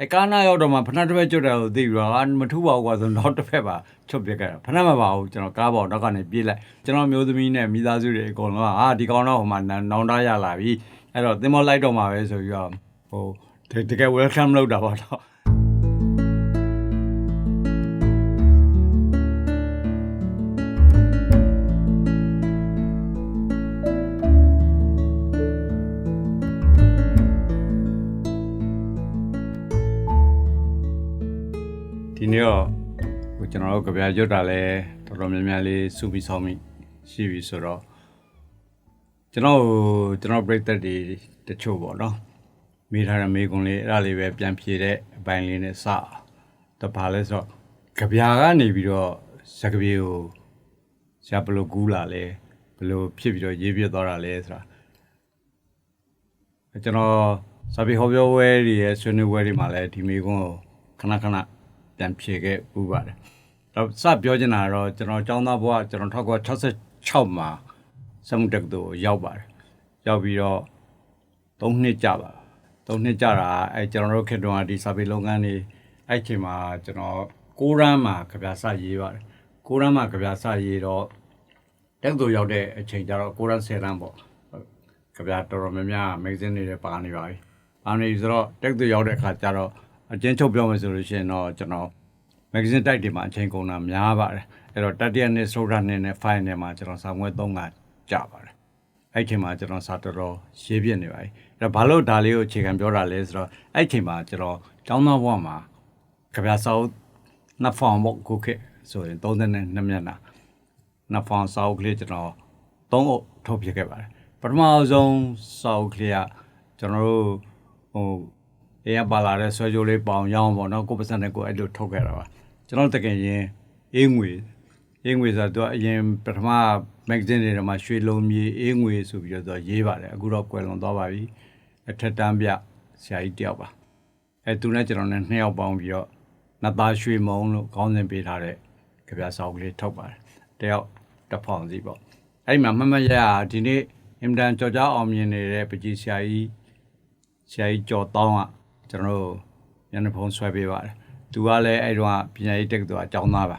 အဲကားနာရောက်တော့မှဖဏတစ်ဖက်ကျွတ်တယ်ကိုသိပြီးတော့အာမထူပါဘူးကွာဆိုတော့နောက်တစ်ဖက်ပါချုပ်ပြစ်ခဲ့တာဖဏမပါဘူးကျွန်တော်ကားပေါ်တော့ကနေပြေးလိုက်ကျွန်တော်မျိုးသမီးနဲ့မိသားစုတွေအကုန်လုံးကအာဒီကောင်တော့ဟိုမှာနောင်တရလာပြီအဲ့တော့သင်္ဘောလိုက်တော့မှာပဲဆိုပြီးတော့ဟိုတကယ် welcome လုပ်တာပေါ့တော့ ဒီနေ့တော့ဟိုကျွန်တော်တို့ကြပြရွတ်တာလဲတော်တော်များများလေးစုပြီးဆောင်မိရှိပြီဆိုတော့ကျွန်တော်ဟိုကျွန်တော် break သက်တွေတချို့ပေါ့နော်မိထားတဲ့မိကုံလေးအဲ့ဒါလေးပဲပြန်ဖြေတဲ့အပိုင်းလေးနဲ့စတော့ဘာလဲဆိုတော့ကြပြကနေပြီးတော့စကပြေကိုဆရာဘယ်လိုကူးလာလဲဘယ်လိုဖြစ်ပြီးတော့ရေးပြသွားတာလဲဆိုတာကျွန်တော်စာပေဟောပြောပွဲတွေရဲ့ဆွေးနွေးပွဲတွေမှာလည်းဒီမိကုံကိုခဏခဏ ပြန်ဖြေခဲ့ပူပါတယ်။တော့စပြောချင်တာကတော့ကျွန်တော်ចောင်းသားဘဝကျွန်တော်1966မှာစမှုတက္ကသိုလ်ကိုရောက်ပါတယ်။ရောက်ပြီးတော့3နှစ်ကြာပါ3နှစ်ကြာတာအဲကျွန်တော်တို့ခေတ္တကဒီစာပေလုပ်ငန်းတွေအဲ့ချိန်မှာကျွန်တော်6ရမ်းမှာကြပြာစရေးပါတယ်။6ရမ်းမှာကြပြာစရေးတော့တက္ကသိုလ်ရောက်တဲ့အချိန်ကျတော့6ရမ်း10ရမ်းပေါ့။ကြပြာတော်တော်များများမဂ္ဂဇင်းတွေလည်းပါနေပါပြီ။ပါနေပြီဆိုတော့တက္ကသိုလ်ရောက်တဲ့အခါကျတော့ အကျဉ်းချုပ်ပြောမယ်ဆိုလို့ရှိရင်တော့ကျွန်တော်မဂ္ဂဇင်းတိုက်တွေမှာအချိန်ကုန်တာများပါတယ်အဲ့တော့တတိယနှစ်ဆိုရနှစ်နဲ့ file နဲ့မှာကျွန်တော်စာမွေး၃ကကြာပါတယ်အဲ့ချိန်မှာကျွန်တော်စာတော်တော်ရေးပြနေပါပြီအဲ့တော့ဘာလို့ဒါလေးကိုအခြေခံပြောတာလဲဆိုတော့အဲ့ချိန်မှာကျွန်တော်ကျောင်းသားဘဝမှာကြပြစာအုပ်နှစ်ဖောင်ပေါ့ခုခေတ်ဆိုရင်32မျက်နှာနှစ်ဖောင်စာအုပ်ကလေးကျွန်တော်သုံးအုပ်ထုတ်ပြခဲ့ပါတယ်ပထမဆုံးစာအုပ်ကလေးကကျွန်တော်တို့ဟို အေးရပါလာတဲ့ဆွဲကြိုးလေးပေါင်ရောင်းပေါ့နော်ကိုပစံနဲ့ကိုအဲ့လိုထုတ်ခဲ့တာပါကျွန်တော်တကယ်ရင်အေးငွေအေးငွေဆိုတော့အရင်ပထမမဂ္ဂဇင်းတွေထဲမှာရွှေလုံးမြေအေးငွေဆိုပြီးတော့ရေးပါတယ်အခုတော့ကွယ်လွန်သွားပါပြီအထက်တန်းပြဆရာကြီးတယောက်ပါအဲသူနဲ့ကျွန်တော်နဲ့နှစ်ယောက်ပေါင်းပြီးတော့နတ်သားရွှေမုံလို့ခေါင်းစဉ်ပေးထားတဲ့ကြပြစာအုပ်ကလေးထုတ်ပါတယ်တယောက်တစ်ဖောင်စီပေါ့အဲ့ဒီမှာမမရရဒီနေ့အင်တန်ကြော်ကြားအောင်မြင်နေတဲ့ပကြီးဆရာကြီးဆရာကြီးကျော်တောင်းက ကျွန်တော်တို့ညနေဖုံးဆွဲပေးပါတယ်။သူကလည်းအဲ့တော့ပညာရေးတက္ကသိုလ်အကျောင်းသားပါ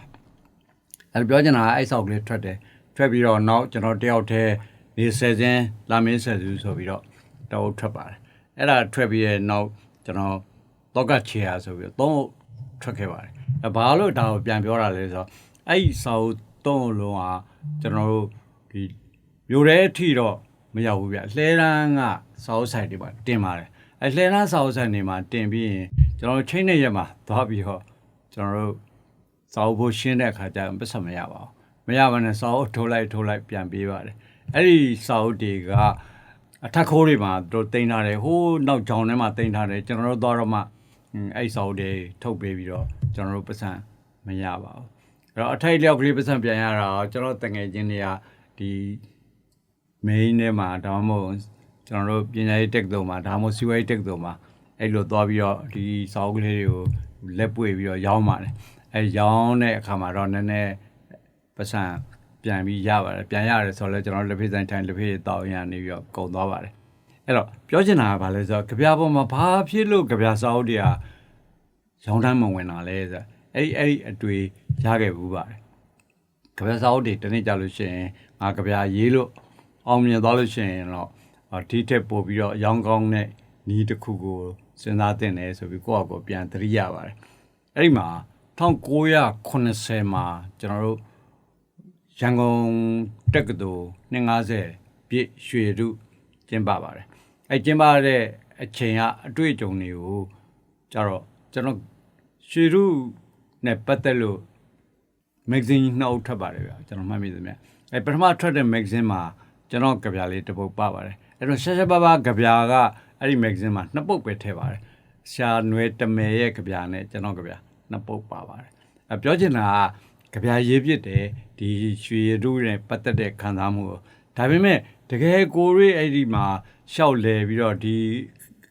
။အဲ့ပြောချင်တာကအဲ့ဆောက်ကလေးထွက်တယ်။ထွက်ပြီးတော့နောက်ကျွန်တော်တယောက်တည်းနေဆယ်စင်းလာမင်းဆယ်စုဆိုပြီးတော့တော့ထွက်ပါတယ်။အဲ့ဒါထွက်ပြီးရဲ့နောက်ကျွန်တော်တော့ကချေရဆိုပြီးတော့သုံးထွက်ခဲ့ပါတယ်။အဲဘာလို့ဒါကိုပြန်ပြောတာလဲဆိုတော့အဲ့ဒီဆောက်သုံးလုံးကကျွန်တော်တို့ဒီမျိုးတဲ့အထိတော့မရောက်ဘူးဗျ။လှဲရန်ကဆောက်ဆိုင်တွေပါတင်ပါတယ်။ အဲလှဲရန်ဆောက်ဆိုင်တွေမှာတင်ပြီးရင်ကျွန်တော်တို့ချိန်နဲ့ရက်မှာသွားပြီးတော့ကျွန်တော်တို့စောက်ဖို့ရှင်းတဲ့အခါကျရင်ပတ်စံမရပါဘူး။မရဘဲနဲ့စောက်ထိုးလိုက်ထိုးလိုက်ပြန်ပေးပါတယ်။အဲ့ဒီစောက်တွေကအထက်ခိုးတွေမှာတို့တင်ထားတယ်ဟိုးနောက်ကြောင်ထဲမှာတင်ထားတယ်ကျွန်တော်တို့သွားတော့မှအဲ့စောက်တွေထုတ်ပေးပြီးတော့ကျွန်တော်တို့ပတ်စံမရပါဘူး။အဲ့တော့အထိုက်လျောက်ကလေးပတ်စံပြန်ရတာကျွန်တော်တငယ်ချင်းတွေကဒီ main ထဲမှာဒါမှမဟုတ် ကျွန်တော်တို့ပညာရေးတက်တုံမှာဒါမှမဟုတ်စီဝါရေးတက်တုံမှာအဲ့လိုသွားပြီးတော့ဒီစာအုပ်ကလေးတွေကိုလက်ပွေပြီးတော့ရောင်းပါတယ်အဲရောင်းတဲ့အခါမှာတော့နည်းနည်းပတ်စံပြန်ပြီးရပါတယ်ပြန်ရတယ်ဆိုတော့လေကျွန်တော်လက်ဖေးဆိုင်ထိုင်လက်ဖေးတောက်ရနေပြီးတော့ကုန်သွားပါတယ်အဲ့တော့ပြောချင်တာကဘာလဲဆိုတော့ကြပြပေါ်မှာဘာဖြစ်လို့ကြပြစာအုပ်တွေကရောင်းတမ်းမဝင်တာလဲဆိုအဲ့ဒီအဲ့ဒီအတွေ့ရခဲ့ဘူးပါတယ်ကြပြစာအုပ်တွေတနေ့ကြလို့ရှိရင်ငါကြပြရေးလို့အောင်မြင်သွားလို့ရှိရင်တော့အာ ဒီထက်ပို့ပြီးတော့အယောင်ကောင်းတဲ့နီးတစ်ခုကိုစဉ်းစားတင်တယ်ဆိုပြီးကိုယ့်အကိုပြန်သတိရပါတယ်အဲ့ဒီမှာ1980မှာကျွန်တော်တို့ရန်ကုန်တက္ကသိုလ်250ပြည့်ရွှေရုကျင်းပပါတယ်အဲ့ကျင်းပတဲ့အချိန်ကအတွေ့အကြုံတွေကိုကြတော့ကျွန်တော်ရွှေရုနဲ့ပတ်သက်လို့မဂ္ဂဇင်းနှစ်အုပ်ထွက်ပါတယ်ဗျာကျွန်တော်မှတ်မိသမျှအဲပထမထွက်တဲ့မဂ္ဂဇင်းမှာကျွန်တော်ကြပြလေးတစ်ပုဒ်ပါပါတယ် အဲ့တော့ရှာရှာပါပါကြပြကအဲ့ဒီမဂ္ဂဇင်းမှာနှစ်ပုဒ်ပဲထည့်ပါတယ်ရှာနွယ်တမယ်ရဲ့ကြပြနဲ့ကျွန်တော်ကြပြနှစ်ပုဒ်ပါပါတယ်အဲပြောချင်တာကကြပြရေးပြစ်တယ်ဒီရွှေရတုနဲ့ပတ်သက်တဲ့ခံစားမှုကိုဒါပေမဲ့တကယ်ကိုရေးအဲ့ဒီမှာရှောက်လဲပြီးတော့ဒီ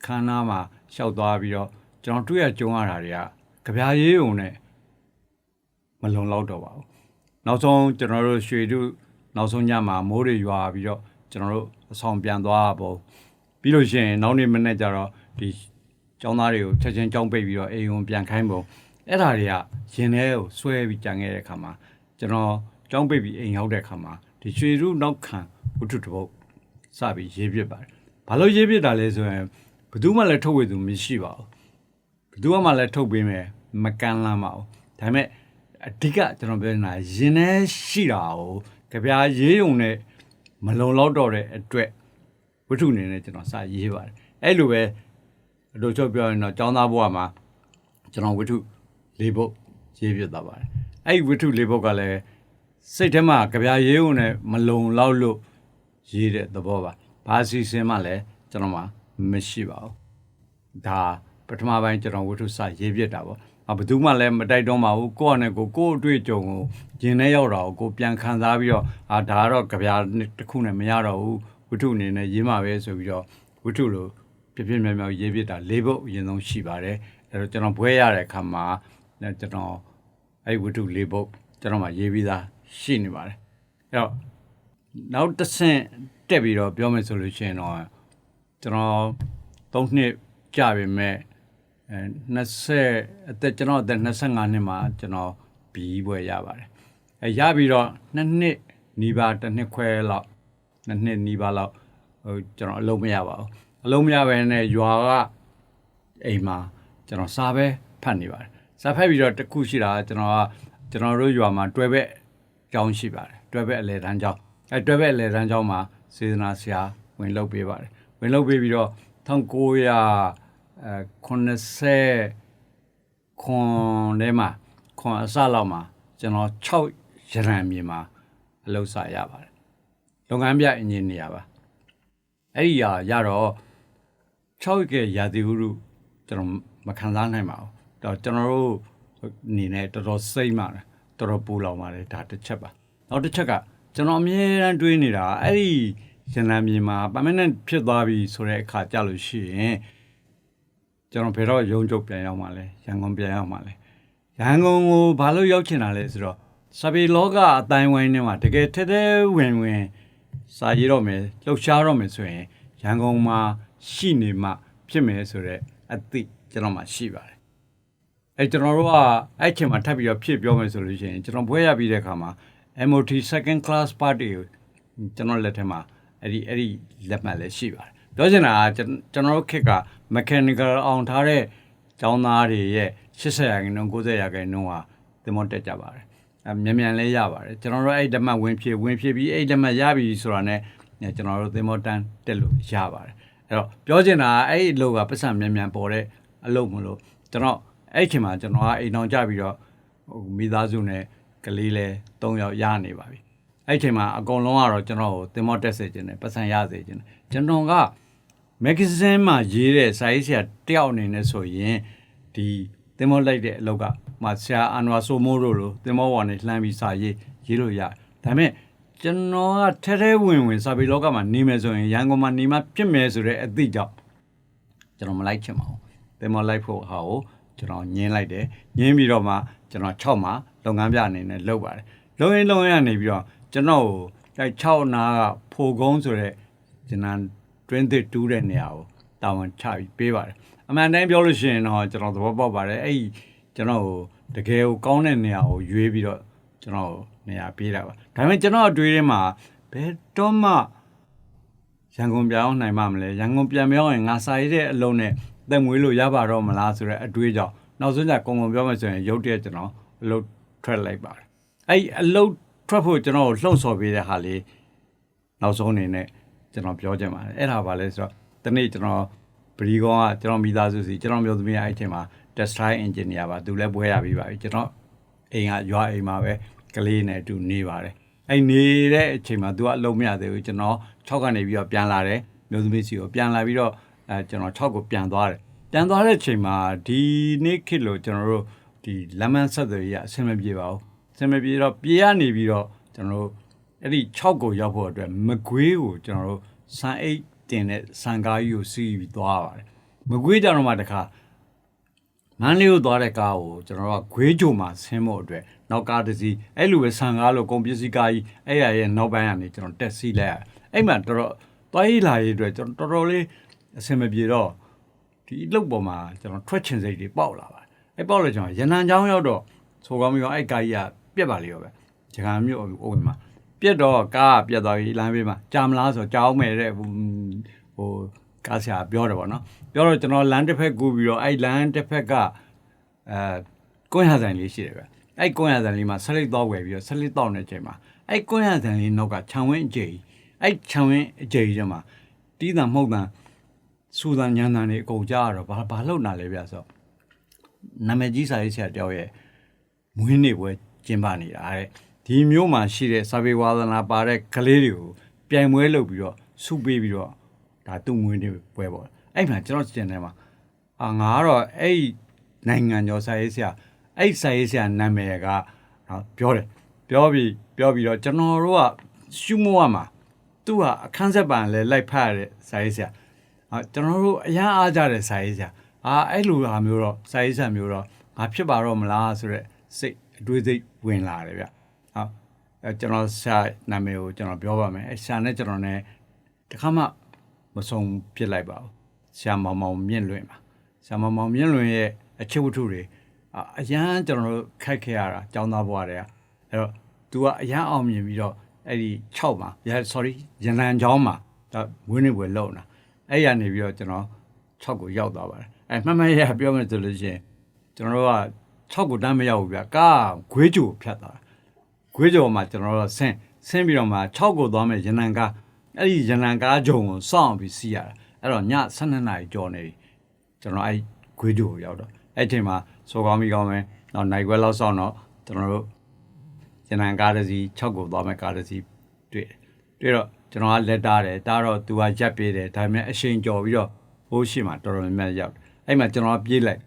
ခန်းသားမှာရှောက်သွားပြီးတော့ကျွန်တော်တွေ့ရကြုံရတာတွေကကြပြရေးုံနဲ့မလုံလောက်တော့ပါဘူးနောက်ဆုံးကျွန်တော်တို့ရွှေတို့နောက်ဆုံးညမှာမိုးတွေရွာပြီးတော့ကျွန်တော်တို့အ ဆောင်ပြန်သွားပါဘူးပြီးလို့ရှိရင်နောက်နေ့မနေ့ကျတော့ဒီကျောင်းသားတွေကိုချက်ချင်းကြောင်းပိတ်ပြီးတော့အိမ်ဝင်ပြန်ခိုင်းပုံအဲ့ဒါတွေကရင်ထဲကိုဆွဲပြီးကြံခဲ့တဲ့ခါမှာကျွန်တော်ကြောင်းပိတ်ပြီးအိမ်ရောက်တဲ့ခါမှာဒီရွှေရုနောက်ခံဝတ္ထုတစ်ပုဒ်စပြီးရေးပြပါတယ်ဘာလို့ရေးပြတာလဲဆိုရင်ဘယ်သူမှလည်းထုတ်ဝေသူမရှိပါဘူးဘယ်သူမှလည်းထုတ်ပေးမယ်မကန်လမ်းပါဘူးဒါပေမဲ့အဓိကကျွန်တော်ပြောနေတာရင်ထဲရှိတာကိုကြပြာရေးုံနဲ့ မလုံလောက်တော့တဲ့အတွက်ဝတ္ထုအနေနဲ့ကျွန်တော်စရေးပါတယ်အဲ့လိုပဲအတို့ချုပ်ပြောရင်တော့ចောင်းသားဘဝမှာကျွန်တော်ဝတ္ထုလေးပုတ်ရေးပြသွားပါတယ်အဲ့ဒီဝတ္ထုလေးပုတ်ကလည်းစိတ်ထဲမှာကြပြာရေးုံနဲ့မလုံလောက်လို့ရေးတဲ့သဘောပါဘာစီစဉ်မှလည်းကျွန်တော်မှမရှိပါဘူးဒါပထမပိုင်းကျွန်တော်ဝတ္ထုစရေးပြတာပေါ့အ ဘယ်သူမှလည်းမတိုက်တော့ပါဘူးကိုယ့်အနေကိုကိုယ့်အတွေ့အကြုံကိုဂျင်းထဲရောက်တာကိုကိုပြန်ခံစားပြီးတော့အာဒါကတော့ကြပြာတစ်ခုနဲ့မရတော့ဘူးဝတ္ထုအနေနဲ့ရေးမှာပဲဆိုပြီးတော့ဝတ္ထုလိုပြပြမြောက်မြောက်ရေးပြတာလေးပုတ်အရင်ဆုံးရှိပါတယ်အဲတော့ကျွန်တော်ဘွဲရတဲ့အခါမှာကျွန်တော်အဲ့ဝတ္ထုလေးပုတ်ကျွန်တော်မှရေးပြီးသားရှိနေပါတယ်အဲ့တော့နောက်တစ်ဆင့်တက်ပြီးတော့ပြောမယ်ဆိုလို့ရှိရင်တော့ကျွန်တော်၃နှစ်ကြာပြီမဲ့အဲ 20အသက်ကျွန်တော်အသက်25နှစ်မှာကျွန်တော်ဘီဘွဲရပါတယ်အဲရပြီးတော့နှစ်နှစ်နီးပါးတစ်နှစ်ခွဲလောက်နှစ်နှစ်နီးပါးလောက်ဟိုကျွန်တော်အလုံးမရပါဘူးအလုံးမရဘဲနဲ့ရွာကအိမ်မှာကျွန်တော်စာပဲဖတ်နေပါတယ်စာဖတ်ပြီးတော့တခုရှိတာကျွန်တော်ကကျွန်တော်တို့ရွာမှာတွဲဘက်ကျောင်းရှိပါတယ်တွဲဘက်အလဲတန်းကျောင်းအဲတွဲဘက်အလဲတန်းကျောင်းမှာစေတနာဆရာဝင်လုပ်ပေးပါတယ်ဝင်လုပ်ပေးပြီးတော့1900 အဲ90ခွန်ထဲမှာခွန်အစလောက်မှာကျွန်တော်6ရရန်မြေမှာအလုပ်စာရပါတယ်လုပ်ငန်းပြအင်ဂျင်နီယာပါအဲ့ဒီရရတော့6ကရာသီဥတုကျွန်တော်မခံစားနိုင်ပါဘူးတော့ကျွန်တော်တို့အနေနဲ့တော်တော်စိတ်မှတယ်တော်တော်ပူလောင်ပါတယ်ဒါတစ်ချက်ပါနောက်တစ်ချက်ကကျွန်တော်အမြဲတမ်းတွေးနေတာအဲ့ဒီရန်မြေမှာ permanent ဖြစ်သွားပြီဆိုတဲ့အခါကြလို့ရှိရင် ကျွန်တော်ဘယ်တော့ရုံးချုပ်ပြန်ရောက်မှလဲရန်ကုန်ပြန်ရောက်မှလဲရန်ကုန်ကိုဘာလို့ရောက်ချင်တာလဲဆိုတော့စပီလောကအတိုင်းဝိုင်းထဲမှာတကယ်ထဲထဲဝင်ဝင်စာရေးတော့မယ်လှုပ်ရှားတော့မယ်ဆိုရင်ရန်ကုန်မှာရှိနေမှဖြစ်မယ်ဆိုတော့အသိကျွန်တော်မှရှိပါတယ်အဲကျွန်တော်တို့ကအဲ့ချိန်မှာထပ်ပြီးတော့ဖြစ်ပြောမယ်ဆိုလို့ရှိရင်ကျွန်တော်ဘွဲရပြီးတဲ့အခါမှာ MOT second class party ကိုကျွန်တော်လက်ထက်မှာအဲ့ဒီအဲ့ဒီလက်မှတ်လည်းရှိပါတယ်ပြောချင်တာကကျွန်တော်တို့ခေတ်က mechanical အောင်ထားတဲ့ကျောင်းသားတွေရဲ့80ရာခိုင်နှုန်း90ရာခိုင်နှုန်းဟာသင်္ဘောတက်ကြပါတယ်အမြန်မြန်လေးရပါတယ်ကျွန်တော်တို့အဲ့ဓမ္မဝင်ဖြည့်ဝင်ဖြည့်ပြီးအဲ့ဓမ္မရပြီဆိုတာနဲ့ကျွန်တော်တို့သင်္ဘောတန်းတက်လို့ရပါတယ်အဲ့တော့ပြောချင်တာအဲ့ဒီအလုပ်ကပတ်စံမြန်မြန်ပေါ်တဲ့အလုပ်မလို့ကျွန်တော်အဲ့ချိန်မှာကျွန်တော်ကအိမ်အောင်ကြပြီးတော့ဟိုမိသားစုနဲ့ကလေးလဲ၃ယောက်ရနေပါပြီအဲ့ချိန်မှာအကုန်လုံးကတော့ကျွန်တော်ကိုသင်္ဘောတက်စေခြင်းနဲ့ပတ်စံရစေခြင်းကျွန်တော်က မဂ္ဂဇင်းမှာရေးတဲ့စာရေးဆရာတယောက်အနေနဲ့ဆိုရင်ဒီသင်္ဘောလိုက်တဲ့အလောက်ကမှဆရာအန်ဝါဆိုမိုးတို့လိုသင်္ဘောဝါနဲ့လှမ်းပြီးစာရေးရေးလို့ရတယ်ဒါပေမဲ့ကျွန်တော်ကထဲထဲဝင်ဝင်စာပေလောကမှာနေမယ်ဆိုရင်ရန်ကုန်မှာနေမှပြစ်မယ်ဆိုတဲ့အသည့်ကြောင့်ကျွန်တော်မလိုက်ချင်ပါဘူးသင်္ဘောလိုက်ဖို့ဟာကိုကျွန်တော်ညင်းလိုက်တယ်ညင်းပြီးတော့မှကျွန်တော်6မှာလုပ်ငန်းပြအနေနဲ့လုပ်ပါတယ်လုပ်ရင်လုပ်ရင်ကနေပြီးတော့ကျွန်တော်ကိုအဲ6နာကဖိုကုန်းဆိုတဲ့ကျွန်တော် twin တူးတဲ့နေရာကိုတာဝန်ချပြီးပေးပါတယ်အမှန်တမ်းပြောလို့ရှိရင်တော့ကျွန်တော်သဘောပေါက်ပါတယ်အဲ့ဒီကျွန်တော်ကိုတကယ်ကိုကောင်းတဲ့နေရာကိုရွေးပြီးတော့ကျွန်တော်နေရာပေးတာပါဒါပေမဲ့ကျွန်တော်အတွေးထဲမှာဘယ်တော့မှရန်ကုန်ပြောင်းနိုင်မှမလဲရန်ကုန်ပြန်ပြောင်းရင်ငါစာရေးတဲ့အလုံးနဲ့သက်မွေးလို့ရပါတော့မလားဆိုတဲ့အတွေးကြောင့်နောက်ဆုံးကျကုံကုံပြောမယ်ဆိုရင်ရုပ်တရက်ကျွန်တော်အလုပ်ထွက်လိုက်ပါတယ်အဲ့အလုပ်ထွက်ဖို့ကျွန်တော်လှုံ့ဆော်ပေးတဲ့ဟာလေးနောက်ဆုံးအနေနဲ့ ကျွန်တော်ပြောချင်ပါတယ်အဲ့ဒါပါလဲဆိုတော့ဒီနေ့ကျွန်တော်ပရီကောကကျွန်တော်မိသားစုစီကျွန်တော်မျိုးသမီးအဲ့အချိန်မှာ test drive engineer ပါသူလည်းဘွဲရပြီးပါပြီကျွန်တော်အိမ်ကရွာအိမ်မှာပဲကလေးနဲ့အတူနေပါတယ်အဲ့နေတဲ့အချိန်မှာသူကအလုံးမရသေးဘူးကျွန်တော်6ကနေပြီးတော့ပြန်လာတယ်မျိုးသမီးစီကိုပြန်လာပြီးတော့အဲကျွန်တော်6ကိုပြန်သွားတယ်ပြန်သွားတဲ့အချိန်မှာဒီနေ့ခေတ်လို့ကျွန်တော်တို့ဒီလမ်းမဆက်သွယ်ရေးအဆင်မပြေပါဘူးအဆင်မပြေတော့ပြေးရနေပြီးတော့ကျွန်တော်တို့ အဲ့ဒီ6ကိုရောက်ဖို့အတွက်မကွေးကိုကျွန်တော်တို့စံအိတ်တင်တဲ့စံကားကြီးကိုစီးပြီးသွားပါတယ်မကွေးကြတော့မှတခါမန်းလေးကိုသွားတဲ့ကားကိုကျွန်တော်တို့ကဂွေးကြုံမှာဆင်းဖို့အတွက်နောက်ကားတစ်စီးအဲ့လိုပဲဆန်ကားလို့ကုန်ပစ္စည်းကားကြီးအဲ့ရရဲ့နောက်ပိုင်းကနေကျွန်တော်တက်စီးလိုက်ရအဲ့မှာတော်တော်သွားရေးလာရေးအတွက်ကျွန်တော်တော်တော်လေးအဆင်မပြေတော့ဒီအလုပ်ပေါ်မှာကျွန်တော်ထွက်ချင်စိတ်တွေပေါက်လာပါတယ်အဲ့ပေါက်လို့ကျွန်တော်ရန်နံချောင်းရောက်တော့ဆိုကောင်းပြီးတော့အဲ့ကာကြီးကပြက်ပါလေရောပဲဂျကန်မြို့အိုးမှာ ပြက်တော့ကားကပြက်သွားပြီလမ်းဘေးမှာကြာမလားဆိုကြောင်းမယ်တဲ့ဟိုဟိုကားဆရာပြောတယ်ပေါ့နော်ပြောတော့ကျွန်တော်လမ်းတစ်ဖက်ကူပြီးတော့အဲ့လမ်းတစ်ဖက်ကအဲကွန်းရဆိုင်လေးရှိတယ်ဗျအဲ့ကွန်းရဆိုင်လေးမှာဆက်လက်တော့ဝယ်ပြီးတော့ဆက်လက်တော့နေချိန်မှာအဲ့ကွန်းရဆိုင်လေးနောက်ကခြံဝင်းအကျိအဲ့ခြံဝင်းအကျိထဲမှာတီးတံမှုတ်တံစူတန်ညံတန်တွေအကုန်ကြားရတော့ဘာဘာလုပ်နာလဲဗျဆိုနာမည်ကြီးစာရေးဆရာတယောက်ရဲ့မွေးနေ့ပွဲကျင်းပနေတာတဲ့ ဒီမျိုးမှာရှိတဲ့စာပေဝါသနာပါတဲ့ကလေးတွေကိုပြိုင်ပွဲလုပ်ပြီးတော့စုပေးပြီးတော့ဒါသူ့မွေးနေ့ပွဲပေါ့အဲ့မှာကျွန်တော်ကျင်တယ်မှာအာငါကတော့အဲ့နိုင်ငံကျော်စာရေးဆရာအဲ့စာရေးဆရာနာမည်ကနော်ပြောတယ်ပြောပြီးပြောပြီးတော့ကျွန်တော်တို့ကရှုမောရမှာသူကအခန်းဆက်ပံလဲလိုက်ဖတ်ရတဲ့စာရေးဆရာအာကျွန်တော်တို့အရန်အားကြတဲ့စာရေးဆရာအာအဲ့လိုဟာမျိုးတော့စာရေးဆရာမျိုးတော့ငါဖြစ်ပါတော့မလားဆိုတော့စိတ်အတွေးစိတ်ဝင်လာတယ်ဗျဟုတ်အဲ ကျွန်တော်ရှာနာမည်ကိုကျွန်တော်ပြောပါမယ်အဲရှာနဲ့ကျွန်တော်နဲ့တခါမှမဆုံးပြစ်လိုက်ပါဘူးရှာမောင်မောင်မြင့်လွင်ပါရှာမောင်မောင်မြင့်လွင်ရဲ့အချစ်ဝတ္ထုတွေအာအရန်ကျွန်တော်တို့ခိုက်ခဲ့ရတာចောင်းသားဘွားတွေကအဲ့တော့ तू ကအရန်အောင်မြင်ပြီးတော့အဲ့ဒီ6မှာ yeah sorry ရန်လန်ချောင်းမှာဒါဝင်းနေပွဲလုံတာအဲ့ရနေပြီးတော့ကျွန်တော်6ကိုရောက်သွားပါတယ်အဲ့မှတ်မှတ်ရပြောမယ်ဆိုလို့ရှိရင်ကျွန်တော်တို့က6ကိုတန်းမရောက်ဘူးဗျကားဂွေးကြိုဖြတ်သွားတာ ဂွေးကြိုမှာကျွန်တော်တို့ဆင်းဆင်းပြီးတော့မှ6ကိုသွားမယ်ရန်လန်ကားအဲ့ဒီရန်လန်ကားဂျုံကိုစောင့်ပြီးစီးရတာအဲ့တော့ည12နာရီကျော်နေပြီကျွန်တော်အဲ့ဂွေးကြိုကိုရောက်တော့အဲ့ချိန်မှာစောကောင်းပြီးကောင်းမယ်တော့နိုင်ခွဲလောက်စောင့်တော့ကျွန်တော်တို့ကျန်တန်ကားတစ်စီး6ကိုသွားမဲ့ကားတစ်စီးတွေ့တယ်တွေ့တော့ကျွန်တော်ကလက်တားတယ်တားတော့သူကရက်ပြေးတယ်ဒါပေမဲ့အရှိန်ကြော်ပြီးတော့ဟိုးရှိမှတော်တော်များများရောက်တယ်အဲ့မှာကျွန်တော်ကပြေးလိုက်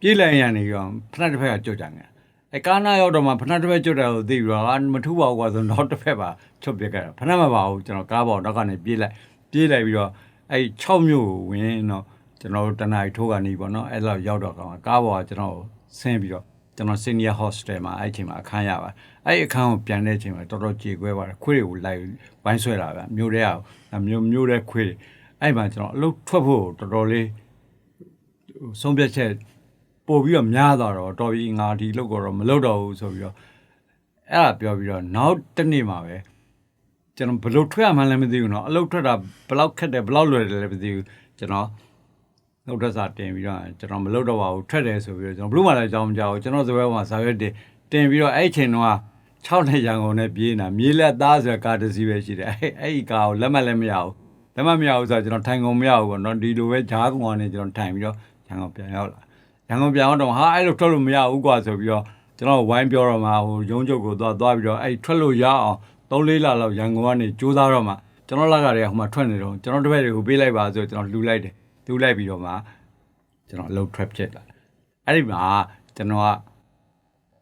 ပြေးလိုက်ရနေရောဖက်တစ်ဖက်ကကြွကြတယ် အဲကားနာရောက်တော့မှဖက်တစ်ဖက်ကြွတယ်ကိုသိပြီးတော့အာမထူပါဘူးကွာဆိုတော့နောက်တစ်ဖက်ပါချုပ်ပြခဲ့တာဖက်မပါဘူးကျွန်တော်ကားပေါ်တော့ကနေပြေးလိုက်ပြေးလိုက်ပြီးတော့အဲ့6မြို့ကိုဝင်တော့ကျွန်တော်တို့တနအီထိုးကနေပေါ့နော်အဲ့လောက်ရောက်တော့ကောင်ကားပေါ်ကကျွန်တော်ဆင်းပြီးတော့ကျွန်တော် senior hostel မှာအဲ့ချိန်မှာအခန်းရပါအဲ့အခန်းကိုပြန်တဲ့အချိန်မှာတော်တော်ကြေကွဲပါတယ်ခွေးတွေကိုလိုက်ဝိုင်းဆွဲလာဗျမြို့ထဲကမြို့မြို့ထဲခွေးတွေအဲ့မှာကျွန်တော်အလုပ်ထွက်ဖို့တော်တော်လေးဆုံးဖြတ်ချက် ပို့ပြီးတော့များသွားတော့တော်ပြီငါဒီလုပ်တော့မလုပ်တော့ဘူးဆိုပြီးတော့အဲ့ဒါပြောပြီးတော့နောက်တစ်နေ့မှာပဲကျွန်တော်ဘယ်လိုထွက်ရမှန်းလည်းမသိဘူးเนาะအလုပ်ထွက်တာဘယ်လောက်ခက်တယ်ဘယ်လောက်လွယ်တယ်လည်းမသိဘူးကျွန်တော် နှုတ်ထွက်စာတင်ပြီးတော့ကျွန်တော်မလုပ်တော့ပါဘူးထွက်တယ်ဆိုပြီးတော့ကျွန်တော်ဘလို့မှလည်းအကြောင်းမကြောက်ဘူးကျွန်တော်စပွဲမှာစာရွက်တင်တင်ပြီးတော့အဲ့ချိန်တုန်းက6နှစ်ရန်ကုန်နဲ့ပြေးနေတာမြေလက်သားဆိုတဲ့ကားတစ်စီးပဲရှိတယ်အဲ့အဲ့ဒီကားကိုလက်မှတ်လည်းမရဘူးလက်မှတ်မရဘူးဆိုတော့ကျွန်တော်ထိုင်ကုန်မရဘူးပေါ့နော်ဒီလိုပဲဂျားကောင်ကနေကျွန်တော်ထိုင်ပြီးတော့ရန်ကုန်ပြန်ရောက်လာ ရန်ကုန်ပြန်ရောက်တော့ဟာအဲ့လိုထွက်လို့မရဘူးကွာဆိုပြီးတော့ကျွန်တော်ဝိုင်းပြောတော့မှဟိုရုံးချုပ်ကိုသွားသွားပြီးတော့အဲ့ထွက်လို့ရအောင်3-4လလောက်ရန်ကုန်ကနေကြိုးစားတော့မှကျွန်တော်လက်ကတည်းကဟိုမှာထွက်နေတော့ကျွန်တော်တပည့်တွေကိုပေးလိုက်ပါဆိုကျွန်တော်လှူလိုက်တယ်လှူလိုက်ပြီးတော့မှကျွန်တော်အလုပ် trap ဖြစ်လာတယ်အဲ့ဒီမှာကျွန်တော်က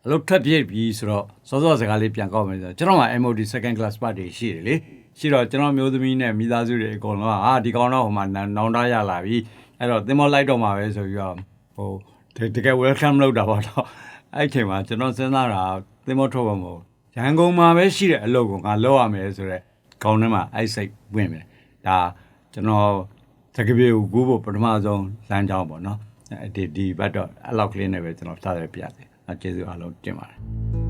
အလုပ် trap ဖြစ်ပြီဆိုတော့စောစောစကားလေးပြန်ကောက်မယ်ဆိုတော့ကျွန်တော်က MOD second class party ရှိတယ်လေရှိတော့ကျွန်တော်မျိုးသမီးနဲ့မိသားစုတွေအကုန်လုံးကဟာဒီကောင်တော့ဟိုမှာနောင်တရလာပြီအဲ့တော့သင်္ဘောလိုက်တော့မှာပဲဆိုပြီးတော့ဟို တကယ် welcome လုပ်တာပေါ့တော့အဲ့ချိန်မှာကျွန်တော်စဉ်းစားတာသင်္ဘောထုတ်ပါမဟုတ်ရန်ကုန်မှာပဲရှိတဲ့အလုပ်ကိုငါလုပ်ရမယ်ဆိုတော့ခေါင်းထဲမှာအဲ့စိတ်ဝင်တယ်ဒါကျွန်တော်တကယ်ပြေကိုကူးဖို့ပထမဆုံးလမ်းကြောင်းပေါ့နော်အဲဒီဒီဘက်တော့အဲ့လောက်ကလေးနဲ့ပဲကျွန်တော်စတယ်ပြရတယ်အဲကျေးဇူးအားလုံးတင်ပါတယ်